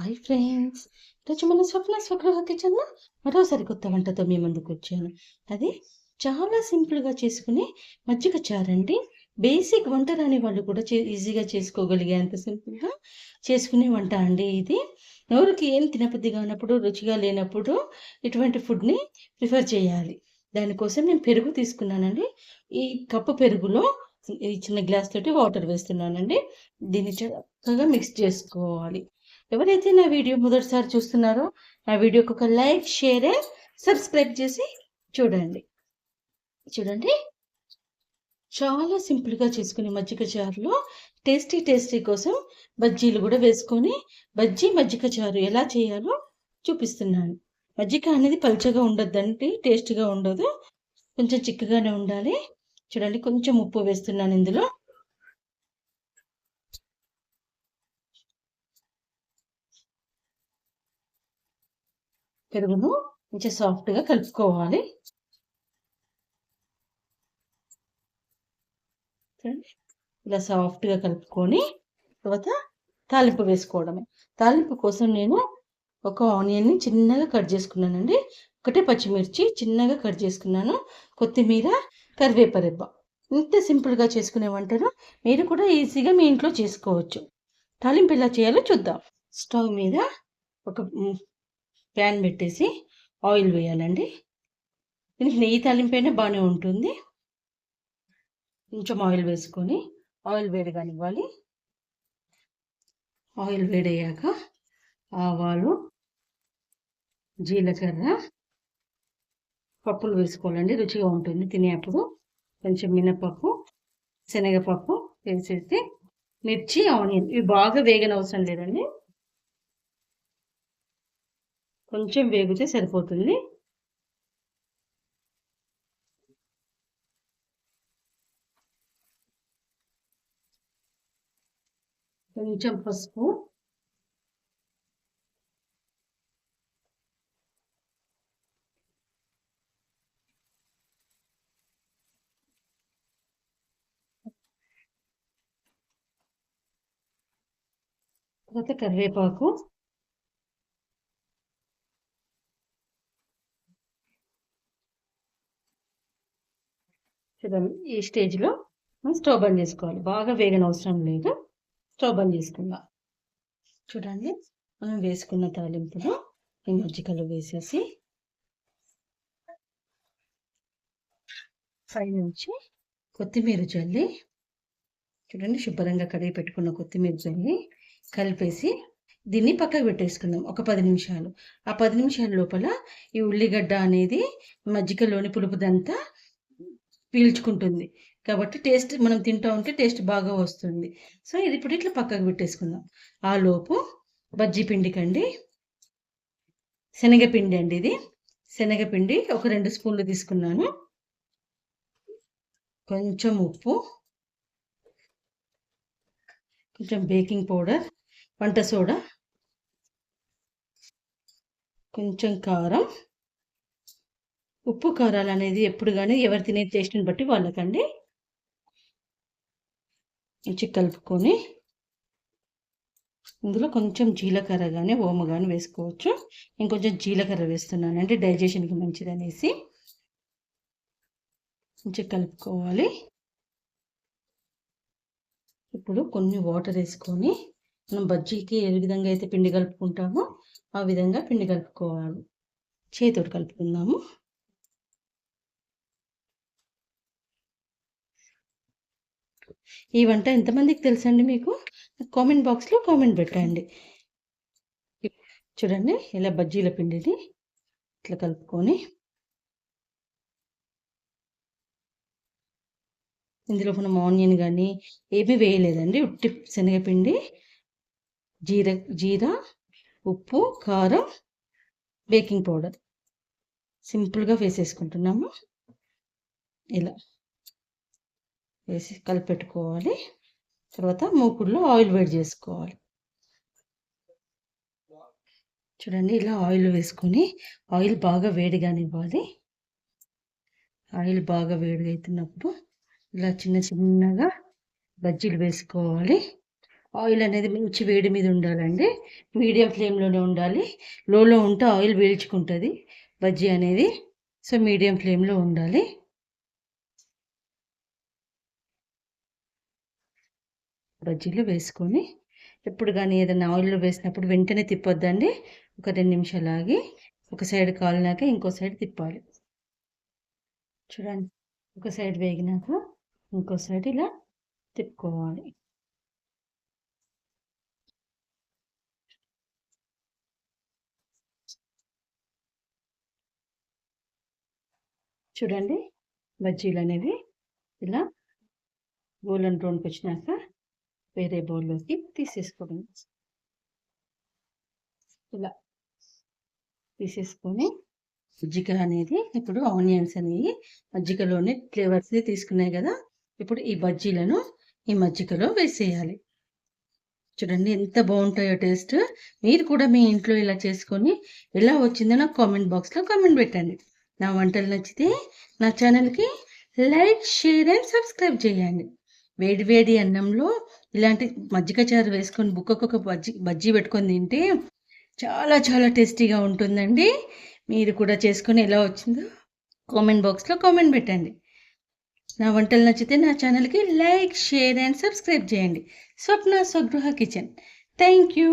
Hi friends. ఈరోజు మన స్వప్న స్వగృహ కిచెన్లో మరోసారి కొత్త వంటతో మీ ముందుకు వచ్చాను. అది చాలా సింపుల్గా చేసుకునే మజ్జిగ చారండి బేసిక్ వంట రాని వాళ్ళు కూడా చే ఈజీగా చేసుకోగలిగే అంత సింపుల్గా చేసుకునే వంట అండి ఇది. నోరుకి ఏం తినపతిగా ఉన్నప్పుడు రుచిగా లేనప్పుడు ఇటువంటి ఫుడ్ని ప్రిఫర్ చేయాలి. దానికోసం నేను పెరుగు తీసుకున్నానండి. ఈ కప్పు పెరుగులో ఈ చిన్న గ్లాస్ తోటి వాటర్ వేస్తున్నానండి. దీన్ని చక్కగా మిక్స్ చేసుకోవాలి. ఎవరైతే నా వీడియో మొదటిసారి చూస్తున్నారో నా వీడియోకి ఒక లైక్ షేర్ సబ్స్క్రైబ్ చేసి చూడండి. చూడండి. చాలా సింపుల్గా చేసుకునే మజ్జిగ చారులో టేస్టీ టేస్టీ కోసం బజ్జీలు కూడా వేసుకొని బజ్జీ మజ్జిగ చారు ఎలా చేయాలో చూపిస్తున్నాను. మజ్జిగ అనేది పలుచగా ఉండద్దండి టేస్ట్గా ఉండదు. కొంచెం చిక్కగానే ఉండాలి. చూడండి కొంచెం ఉప్పు వేస్తున్నాను ఇందులో. పెరుగును మంచి సాఫ్ట్గా కలుపుకోవాలి. ఇలా సాఫ్ట్గా కలుపుకొని తర్వాత తాలింపు వేసుకోవడమే. తాలింపు కోసం నేను ఒక ఆనియన్ని చిన్నగా కట్ చేసుకున్నానండి. ఒకటే పచ్చిమిర్చి చిన్నగా కట్ చేసుకున్నాను. కొత్తిమీర కరివేపరిబ్బ ఇంత సింపుల్గా చేసుకునే వంటను మీరు కూడా ఈజీగా మీ ఇంట్లో చేసుకోవచ్చు. తాలింపు ఎలా చేయాలో చూద్దాం. స్టవ్ మీద ఒక ప్యాన్ పెట్టేసి ఆయిల్ వేయాలండి. దీనికి నెయ్యి తాలింపైనా బాగానే ఉంటుంది. కొంచెం ఆయిల్ వేసుకొని ఆయిల్ వేడి కానివ్వాలి ఆయిల్ వేడయ్యాక ఆవాలు జీలకర్ర పప్పులు వేసుకోవాలండి. రుచిగా ఉంటుంది. తినేప్పుడు కొంచెం మినపప్పు శనగపప్పు వేసేసి మిర్చి ఆనియన్ ఇవి బాగా వేగన అవసరం లేదండి. కొంచెం వేగితే సరిపోతుంది. కొంచెం పసుపు. తర్వాత కరివేపాకు. కదా ఈ స్టేజ్లో. మనం స్టవ్ బంద్ చేసుకోవాలి. బాగా వేగన అవసరం లేదు స్టవ్ బంద్ చేసుకుందాం. చూడండి మనం వేసుకున్న తాలింపులో ఈ మజ్జిగలు వేసేసి పై నుంచి కొత్తిమీర చల్లి చూడండి శుభ్రంగా కడిగి పెట్టుకున్న కొత్తిమీర చల్లి కలిపేసి దీన్ని పక్కకు పెట్టేసుకుందాం. ఒక పది నిమిషాలు. ఆ పది నిమిషాల లోపల ఈ ఉల్లిగడ్డ అనేది మజ్జిగలోని పులుపుదంతా పీల్చుకుంటుంది. కాబట్టి టేస్ట్ మనం తింటూ ఉంటే టేస్ట్ బాగా వస్తుంది. సో ఇది ఇప్పుడు ఇట్లా పక్కకు పెట్టేసుకుందాం. ఆ లోపు బజ్జీ పిండికండి శనగపిండి అండి ఇది. శనగపిండి ఒక రెండు స్పూన్లు తీసుకున్నాను. కొంచెం ఉప్పు. కొంచెం బేకింగ్ పౌడర్. వంట సోడా. కొంచెం కారం. ఉప్పు కారాలు అనేది ఎప్పుడు కానీ ఎవరు తినే టేస్ట్ని బట్టి వాళ్ళకండి. మంచి కలుపుకొని ఇందులో కొంచెం జీలకర్ర కానీ ఓమ కానీ వేసుకోవచ్చు. ఇంకొంచెం జీలకర్ర వేస్తున్నాను అంటే డైజెషన్కి మంచిది అనేసి మంచిగా కలుపుకోవాలి. ఇప్పుడు కొన్ని వాటర్ వేసుకొని మనం బజ్జీకి ఏ విధంగా అయితే పిండి కలుపుకుంటామో ఆ విధంగా పిండి కలుపుకోవాలి. చేతితోటి కలుపుకుందాము. ఈ వంట ఎంతమందికి తెలుసండి మీకు? కామెంట్ బాక్స్లో కామెంట్ పెట్టండి. చూడండి ఇలా బజ్జీల పిండిని ఇట్లా కలుపుకొని ఇందులో మనం ఆనియన్ కానీ ఏమీ వేయలేదండి. ఉట్టి శనగపిండి జీర జీరా ఉప్పు కారం బేకింగ్ పౌడర్. సింపుల్గా వేసేసుకుంటున్నాము. ఇలా. వేసి కలిపెట్టుకోవాలి. తర్వాత మూకుడులో ఆయిల్ వేడి చేసుకోవాలి. చూడండి ఇలా ఆయిల్ వేసుకొని ఆయిల్ బాగా వేడిగానివ్వాలి. ఆయిల్ బాగా వేడిగా అవుతున్నప్పుడు ఇలా చిన్న చిన్నగా బజ్జీలు వేసుకోవాలి. ఆయిల్ అనేది మంచి వేడి మీద ఉండాలండి. మీడియం ఫ్లేమ్లోనే ఉండాలి. లోలో ఉంటే ఆయిల్ వేల్చుకుంటుంది బజ్జీ అనేది. సో మీడియం ఫ్లేమ్లో ఉండాలి. బజ్జీలు వేసుకొని ఎప్పుడు కానీ ఏదైనా ఆయిల్లో వేసినప్పుడు వెంటనే తిప్పొద్దండి. ఒక రెండు నిమిషాలు ఆగి ఒక సైడ్ కాలినాక ఇంకో సైడ్ తిప్పాలి. చూడండి ఒక సైడ్ వేగినాక ఇంకో సైడ్ ఇలా తిప్పుకోవాలి. చూడండి బజ్జీలు అనేవి ఇలా గోల్డెన్ బ్రౌన్కి వచ్చినాక వేరే బౌల్లోకి తీసేసుకోవడం ఇలా తీసేసుకొని మజ్జిగ అనేది ఇప్పుడు ఆనియన్స్ అనేవి మజ్జిగలోనే ఫ్లేవర్స్ తీసుకున్నాయి కదా ఇప్పుడు ఈ బజ్జీలను ఈ మజ్జిగలో వేసేయాలి. చూడండి ఎంత బాగుంటాయో టేస్ట్. మీరు కూడా మీ ఇంట్లో ఇలా చేసుకొని ఎలా వచ్చిందో నాకు కామెంట్ బాక్స్లో కామెంట్ పెట్టండి. నా వంటలు నచ్చితే నా ఛానల్కి లైక్ షేర్ అండ్ సబ్స్క్రైబ్ చేయండి. వేడి వేడి అన్నంలో ఇలాంటి మజ్జిగ చారు వేసుకొని బుక్కకొక బజ్జీ బజ్జీ పెట్టుకొని తింటే చాలా చాలా టేస్టీగా ఉంటుందండి. మీరు కూడా చేసుకొని ఎలా వచ్చిందో కామెంట్ బాక్స్లో కామెంట్ పెట్టండి. నా వంటలు నచ్చితే నా ఛానల్కి లైక్ షేర్ అండ్ సబ్స్క్రైబ్ చేయండి. Swapna Swagruha kitchen. Thank you.